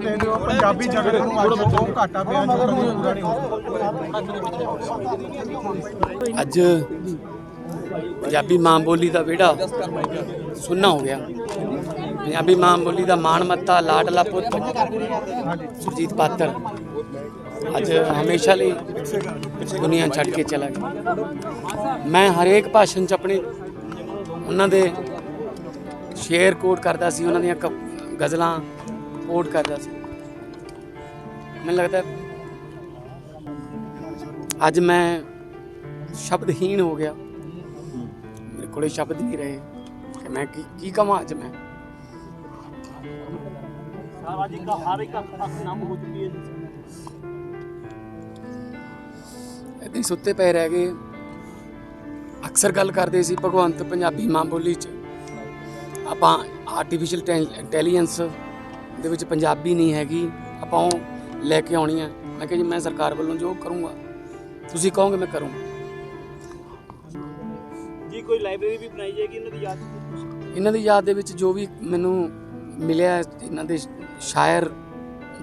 ਦੇ ਦਿਓ, ਪੰਜਾਬੀ ਝਗੜੇ ਨੂੰ ਅੱਜ ਬਹੁਤ ਘਾਟਾ ਪਿਆ, ਜੋ ਕਦੇ ਪੂਰਾ ਨਹੀਂ ਹੋ ਅੱਜ ਪੰਜਾਬੀ ਮਾਂ ਬੋਲੀ ਦਾ ਵਿਹੜਾ ਸੁੰਨਾ ਹੋ ਗਿਆ। ਪੰਜਾਬੀ ਮਾਂ ਬੋਲੀ ਦਾ ਮਾਣ ਮੱਤਾ, ਲਾਡਲਾ ਪੁੱਤ ਸੁਰਜੀਤ ਪਾਤਰ ਅੱਜ ਹਮੇਸ਼ਾ ਲਈ ਦੁਨੀਆ ਛੱਡ ਕੇ ਚਲਾ ਗਿਆ। ਮੈਂ ਹਰੇਕ ਭਾਸ਼ਣ ਚ ਆਪਣੇ ਉਹਨਾਂ ਦੇ ਸ਼ੇਅਰ ਕੋਟ ਕਰਦਾ ਸੀ, ਉਹਨਾਂ ਦੀਆਂ ਕ- ਗਜ਼ਲਾਂ ਵੋਟ ਕਰਦਾ ਸੀ। ਮੈਨੂੰ ਲੱਗਦਾ ਅੱਜ ਮੈਂ ਸ਼ਬਦਹੀਣ ਹੋ ਗਿਆ। ਮੇਰੇ ਕੋਲੇ ਸ਼ਬਦ ਨਹੀਂ ਰਹੇ। ਕਿ ਮੈਂ ਕੀ ਕੀ ਕਹਾਂ ਅੱਜ ਮੈਂ? ਸਾਰਾ ਜੀ। ਸੁੱਤੇ ਪਏ ਰਹਿ ਗਏ। ਅਕਸਰ ਗੱਲ ਕਰਦੇ ਸੀ ਭਗਵੰਤ ਪੰਜਾਬੀ ਮਾਂ ਬੋਲੀ ਚ। ਆਪਾਂ ਆਰਟੀਫੀਸ਼ੀਅਲ ਇੰਟੈਲੀਜੈਂਸ ਦੇ ਵਿੱਚ ਪੰਜਾਬੀ ਨਹੀਂ ਹੈਗੀ ਆਪਾਂ ਉਹ ਲੈ ਕੇ ਆਉਣੀ ਹੈ। ਮੈਂ ਕਿਹਾ ਜੀ ਮੈਂ ਸਰਕਾਰ ਵੱਲੋਂ ਜੋ ਕਰੂੰਗਾ ਤੁਸੀਂ ਕਹੋਗੇ ਮੈਂ ਕਰੂੰਗਾ। ਜੀ ਕੋਈ ਲਾਇਬ੍ਰੇਰੀ ਵੀ ਬਣਾਈ ਜਾਏਗੀ ਇਹਨਾਂ ਦੀ ਯਾਦ? ਇਹਨਾਂ ਦੀ ਯਾਦ ਦੇ ਵਿੱਚ ਜੋ ਵੀ ਮੈਨੂੰ ਮਿਲਿਆ ਇਹਨਾਂ ਦੇ ਸ਼ਾਇਰ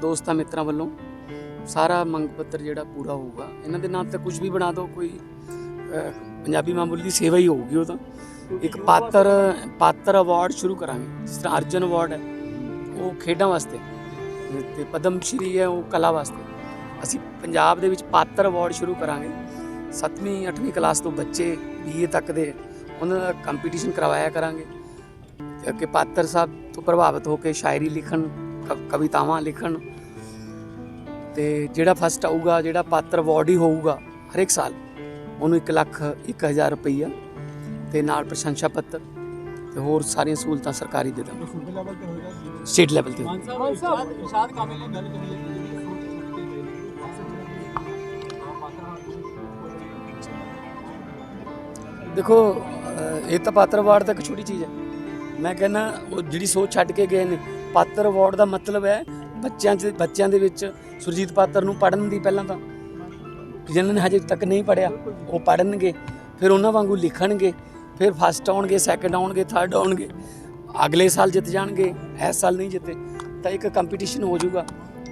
ਦੋਸਤਾਂ ਮਿੱਤਰਾਂ ਵੱਲੋਂ ਸਾਰਾ ਮੰਗ ਪੱਤਰ ਜਿਹੜਾ ਪੂਰਾ ਹੋਊਗਾ। ਇਹਨਾਂ ਦੇ ਨਾਮ ਤੇ ਕੁਝ ਵੀ ਬਣਾ ਦਿਓ ਕੋਈ ਪੰਜਾਬੀ ਮਾਂ ਬੋਲੀ ਦੀ ਸੇਵਾ ਹੀ ਹੋਊਗੀ ਉਹ ਤਾਂ। ਇੱਕ ਪਾਤਰ ਪਾਤਰ ਅਵਾਰਡ ਸ਼ੁਰੂ ਕਰਾਂਗੇ ਜਿਸ ਤਰ੍ਹਾਂ ਅਰਜਨ ਅਵਾਰਡ ਹੈ। ਉਹ ਖੇਡਾਂ ਵਾਸਤੇ ਤੇ ਪਦਮ ਸ਼੍ਰੀ ਹੈ, ਉਹ ਕਲਾ ਵਾਸਤੇ। ਅਸੀਂ ਪੰਜਾਬ ਦੇ ਵਿੱਚ ਪਾਤਰ ਅਵਾਰਡ ਸ਼ੁਰੂ ਕਰਾਂਗੇ। 7ਵੀਂ 8ਵੀਂ ਕਲਾਸ ਤੋਂ ਬੱਚੇ ਬੀਏ ਤੱਕ ਦੇ ਉਹਨਾਂ ਦਾ ਕੰਪੀਟੀਸ਼ਨ ਕਰਵਾਇਆ ਕਰਾਂਗੇ। ਕਿ ਪਾਤਰ ਸਾਹਿਬ ਤੋਂ ਪ੍ਰਭਾਵਿਤ ਹੋ ਕੇ ਸ਼ਾਇਰੀ ਲਿਖਣ, ਕ- ਕਵਿਤਾਵਾਂ ਲਿਖਣ। ਤੇ ਜਿਹੜਾ ਫਸਟ ਆਊਗਾ, ਜਿਹੜਾ ਪਾਤਰ ਅਵਾਰਡ ਹੀ ਹੋਊਗਾ ਹਰ ਇੱਕ ਸਾਲ, ਉਹਨੂੰ 1 ਲੱਖ 1000 ਰੁਪਈਆ ਤੇ ਨਾਲ ਪ੍ਰਸ਼ੰਸਾ ਪੱਤਰ। ਤੇ ਹੋਰ ਸਾਰੀਆਂ ਸਹੂਲਤਾਂ ਸਰਕਾਰੀ ਦੇ ਦਾਂਗੇ। ਸੂਬੇ ਲੈਵਲ ਤੇ ਹੋਏਗਾ ਸਟੇਟ ਲੈਵਲ ਤੇ। ਮਾਨ ਸਾਹਿਬ ਇਰਸ਼ਾਦ ਇਰਸ਼ਾਦ ਕਾਮਿਲ ਨੇ ਗੱਲ ਕਰੀ ਹੈ ਕਿ ਜਿਹੜੀ ਸੋਚ ਛੱਡ ਕੇ ਗਏ ਦੇਖੋ ਅਹ ਇਹ ਤਾਂ ਪਾਤਰ ਅਵਾਰਡ ਤਾਂ ਇੱਕ ਛੋਟੀ ਚੀਜ਼ ਹੈ। ਮੈਂ ਕਹਿੰਦਾ ਉਹ ਜਿਹੜੀ ਸੋਚ ਛੱਡ ਕੇ ਗਏ ਨੇ ਪਾਤਰ ਅਵਾਰਡ ਦਾ ਮਤਲਬ ਹੈ ਬੱਚਿਆਂ 'ਚ ਬੱਚਿਆਂ ਦੇ ਵਿੱਚ ਸੁਰਜੀਤ ਪਾਤਰ ਨੂੰ ਪੜਨ ਦੀ ਪਹਿਲਾਂ ਤਾਂ। ਜਿਨ੍ਹਾਂ ਨੇ ਹਜੇ ਤੱਕ ਨਹੀਂ ਪੜਿਆ ਉਹ ਪੜਨਗੇ ਫਿਰ ਉਹਨਾਂ ਵਾਂਗੂ ਲਿਖਣਗੇ। ਫਿਰ ਫਸਟ ਆਉਣਗੇ ਸੈਕੰਡ ਆਉਣਗੇ ਥਰਡ ਆਉਣਗੇ। ਅਗਲੇ ਸਾਲ ਜਿੱਤ ਜਾਣਗੇ ਇਸ ਸਾਲ ਨਹੀਂ ਜਿੱਤੇ ਤਾਂ ਇੱਕ ਕੰਪੀਟੀਸ਼ਨ ਹੋ ਜਾਊਗਾ।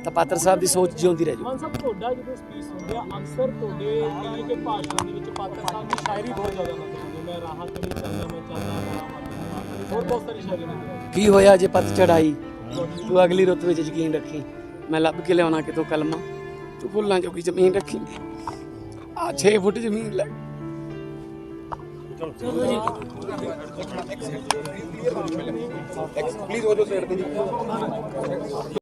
ਤਾਂ ਪਾਤਰ ਸਾਹਿਬ ਦੀ ਸੋਚ ਜਿਉਂਦੀ ਰਹਿ ਜਾਊ ਮਾਨ ਸਾਹਿਬ ਤੁਹਾਡਾ ਜਦੋਂ ਸਪੀਚ ਸੁਣਦੇ ਆ ਅਕਸਰ ਤੁਹਾਡੇ ਕਈ ਕੇ ਭਾਸ਼ਣ ਦੇ ਵਿੱਚ ਪਾਤਰ ਸਾਹਿਬ ਦੀ ਸ਼ਾਇਰੀ ਬਹੁਤ ਜ਼ਿਆਦਾ ਨਜ਼ਰ ਆਉਂਦੀ ਮੈਂ ਰਾਹਤ ਨਹੀਂ ਚੱਲਦਾ ਮੈਂ ਚੱਲਦਾ ਹੋਰ ਬਹੁਤ ਸਾਰੀ ਸ਼ਾਇਰੀ ਨਜ਼ਰ ਆਉਂਦੀ ਕੀ ਹੋਇਆ ਜੇ ਪੱਤ ਚੜਾਈ? ਤੂੰ ਅਗਲੀ ਰੁੱਤ ਵਿੱਚ ਯਕੀਨ ਰੱਖੀ। ਮੈਂ ਲੱਭ ਕੇ ਲਿਆਉਣਾ ਕਿਤੋਂ ਕਲਮਾ? ਤੂੰ ਫੁੱਲਾਂ ਜੋਗੀ ਜ਼ਮੀਨ ਰੱਖੀ। ਆ 6 ਫੁੱਟ ਜ਼ਮੀਨ ਲੈ। ਪਲੀਜ਼ ਹੋ ਜਾਓ ਸਾਈਡ ਤੇ ਜੀ